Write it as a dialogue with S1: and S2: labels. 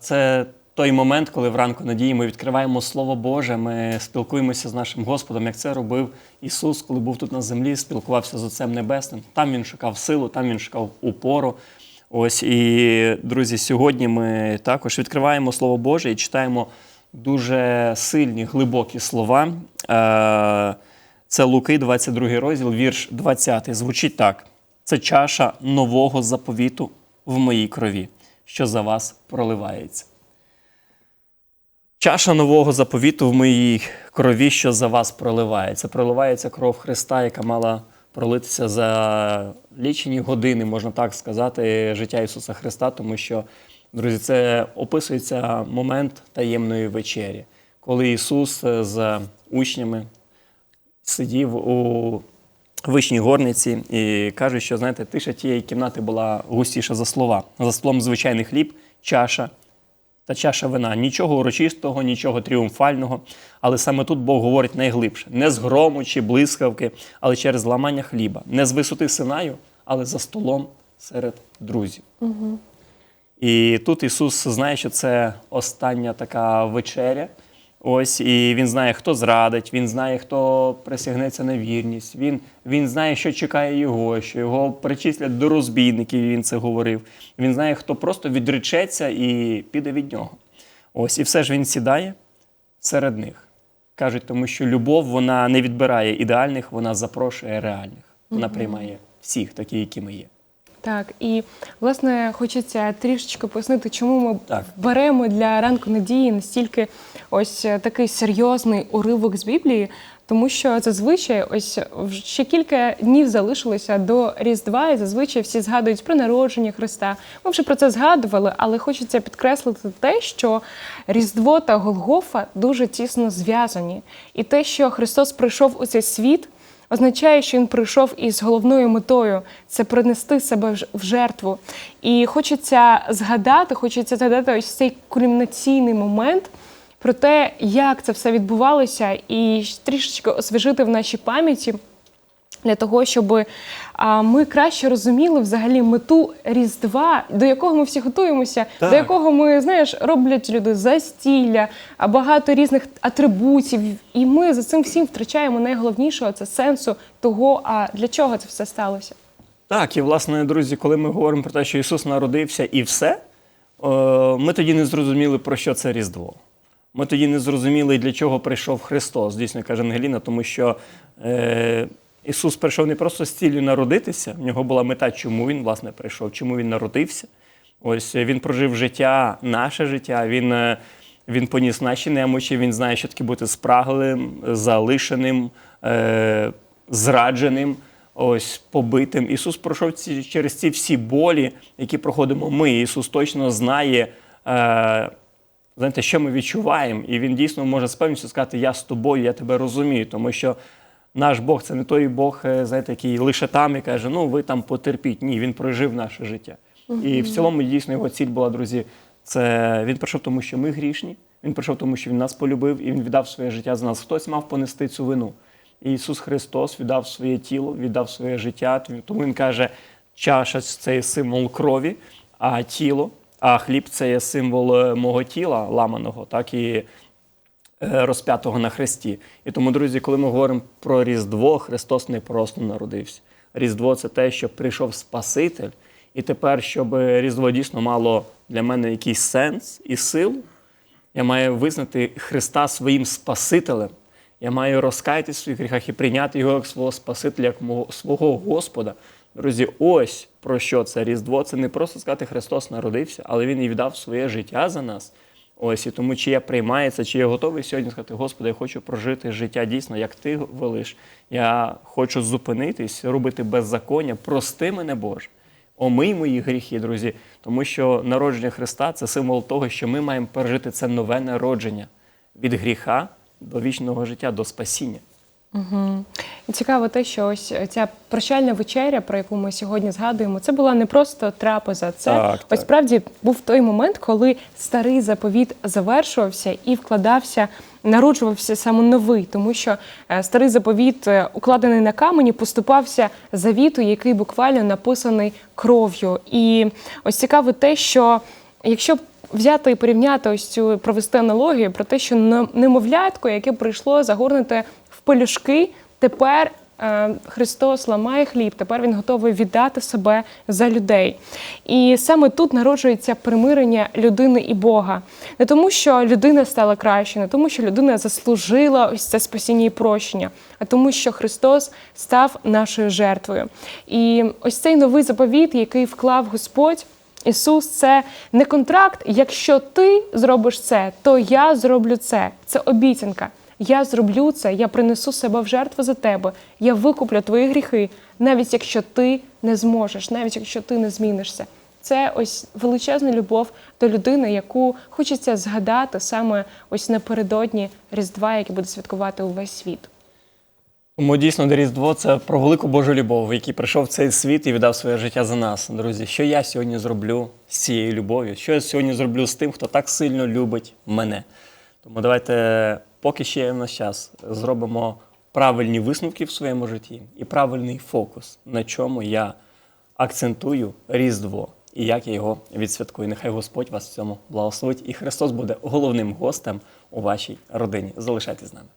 S1: Це той момент, коли вранку надії ми відкриваємо Слово Боже, ми спілкуємося з нашим Господом, як це робив Ісус, коли був тут на землі, спілкувався з Отцем Небесним. Там він шукав силу, там він шукав упору. Ось і друзі, сьогодні ми також відкриваємо Слово Боже і читаємо дуже сильні, глибокі слова. Е, Це Луки, 22 розділ, вірш 20. Звучить так: це чаша нового заповіту в моїй крові, що за вас проливається. Чаша нового заповіту в моїй крові, що за вас проливається. Проливається кров Христа, яка мала пролитися за лічені години, можна так сказати, життя Ісуса Христа, тому що, друзі, це описується момент таємної вечері, коли Ісус з учнями сидів у вишній горниці і каже, що знаєте, тиша тієї кімнати була густіша за слова. За столом звичайний хліб, чаша та чаша вина. Нічого урочистого, нічого тріумфального. Але саме тут Бог говорить найглибше: не з грому чи блискавки, але через ламання хліба, не з висоти Синаю, але за столом серед друзів. І тут Ісус знає, що це остання така вечеря. Ось, і він знає, хто зрадить, він знає, хто присягнеться на вірність. Він, він знає, що чекає його, що його причислять до розбійників. Він це говорив. Він знає, хто просто відречеться і піде від нього. Ось, і все ж він сідає серед них. Кажуть, тому що любов вона не відбирає ідеальних, вона запрошує реальних. Вона приймає всіх, такі, які ми є.
S2: Так, і власне хочеться трішечки пояснити, чому ми
S1: Так.
S2: беремо для ранку надії настільки ось е, такий серйозний уривок з Біблії, тому що зазвичай ось ще кілька днів залишилося до Різдва, і зазвичай всі згадують про народження Христа. Ми вже про це згадували, але хочеться підкреслити те, що Різдво та Голгофа дуже тісно зв'язані, і те, що Христос прийшов у цей світ означає, що він прийшов із головною метою це принести себе в жертву. І хочеться згадати, хочеться згадати ось цей кульмінаційний момент про те, як це все відбувалося, і трішечки освіжити в нашій пам'яті. Для того, щоб ми краще розуміли взагалі мету Різдва, до якого ми всі готуємося,
S1: Так.
S2: до якого ми знаєш, роблять люди застілля, багато різних атрибутів. І ми за цим всім втрачаємо найголовнішого це сенсу того, а для чого це все сталося.
S1: Так, і власне, друзі, коли ми говоримо про те, що Ісус народився і все, е, ми тоді не зрозуміли, про що це Різдво. Ми тоді не зрозуміли, для чого прийшов Христос, дійсно каже Ангеліна, тому що е, Ісус прийшов не просто з ціллю народитися, в нього була мета, чому Він власне прийшов, чому Він народився. Ось е, він прожив життя, наше життя, він, е, він поніс наші немочі, він знає, що таке бути спраглим, залишеним, е, зрадженим, ось побитим. Ісус пройшов ці, через ці всі болі, які проходимо ми. Ісус точно знає. Е, знаєте, що ми відчуваємо, і він дійсно може з певністю сказати: Я з тобою, я тебе розумію, тому що наш Бог це не той Бог, е, знаєте, який лише там і каже, ну ви там потерпіть. Ні, він прожив наше життя. І в цілому дійсно його ціль була, друзі. Це він прийшов, тому що ми грішні. Він прийшов, тому що він нас полюбив і він віддав своє життя за нас. Хтось мав понести цю вину. І Ісус Христос віддав своє тіло, віддав своє життя. Тому Він каже, чаша це є символ крові, а тіло, а хліб це є символ е, мого тіла ламаного, так і розп'ятого на хресті. І тому, друзі, коли ми говоримо про Різдво, Христос не просто народився. Різдво це те, що прийшов Спаситель. І тепер, щоб Різдво дійсно мало для мене якийсь сенс і силу, я маю визнати Христа своїм Спасителем. Я маю розкаятися в своїх гріхах і прийняти його як свого Спасителя, як мого, свого Господа. Друзі, ось про що це Різдво. Це не просто сказати, Христос народився, але Він і віддав своє життя за нас. Ось і тому, чи я приймаю це, чи я готовий сьогодні сказати, Господи, я хочу прожити життя дійсно, як ти велиш. Я хочу зупинитись, робити беззаконня. Прости мене, Боже. Омий мої гріхи, друзі, тому що народження Христа це символ того, що ми маємо пережити це нове народження від гріха до вічного життя, до спасіння.
S2: І цікаво те, що ось ця прощальна вечеря, про яку ми сьогодні згадуємо, це була не просто трапеза. Це
S1: Так,
S2: ось
S1: так.
S2: справді був той момент, коли старий заповіт завершувався і вкладався, народжувався саме новий, тому що е, старий заповіт, е, укладений на камені, поступався завіту, який буквально написаний кров'ю. І ось цікаво те, що якщо взяти і порівняти ось цю провести аналогію про те, що немовлятко, яке прийшло загорнуте в пелюшки, тепер е, Христос ламає хліб, тепер він готовий віддати себе за людей. І саме тут народжується примирення людини і Бога. Не тому, що людина стала краще, не тому, що людина заслужила ось це спасіння і прощення, а тому, що Христос став нашою жертвою. І ось цей новий заповіт, який вклав Господь. Ісус це не контракт. Якщо ти зробиш це, то я зроблю це. Це обіцянка. Я зроблю це, я принесу себе в жертву за тебе. Я викуплю твої гріхи, навіть якщо ти не зможеш, навіть якщо ти не змінишся. Це ось величезна любов до людини, яку хочеться згадати саме ось напередодні Різдва, яке буде святкувати увесь світ.
S1: Тому дійсно де Різдво це про велику Божу любов, який прийшов в цей світ і віддав своє життя за нас. Друзі, що я сьогодні зроблю з цією любов'ю? Що я сьогодні зроблю з тим, хто так сильно любить мене? Тому давайте, поки ще є в час, зробимо правильні висновки в своєму житті і правильний фокус, на чому я акцентую Різдво і як я його відсвяткую. Нехай Господь вас в цьому благословить, і Христос буде головним гостем у вашій родині. Залишайтесь з нами.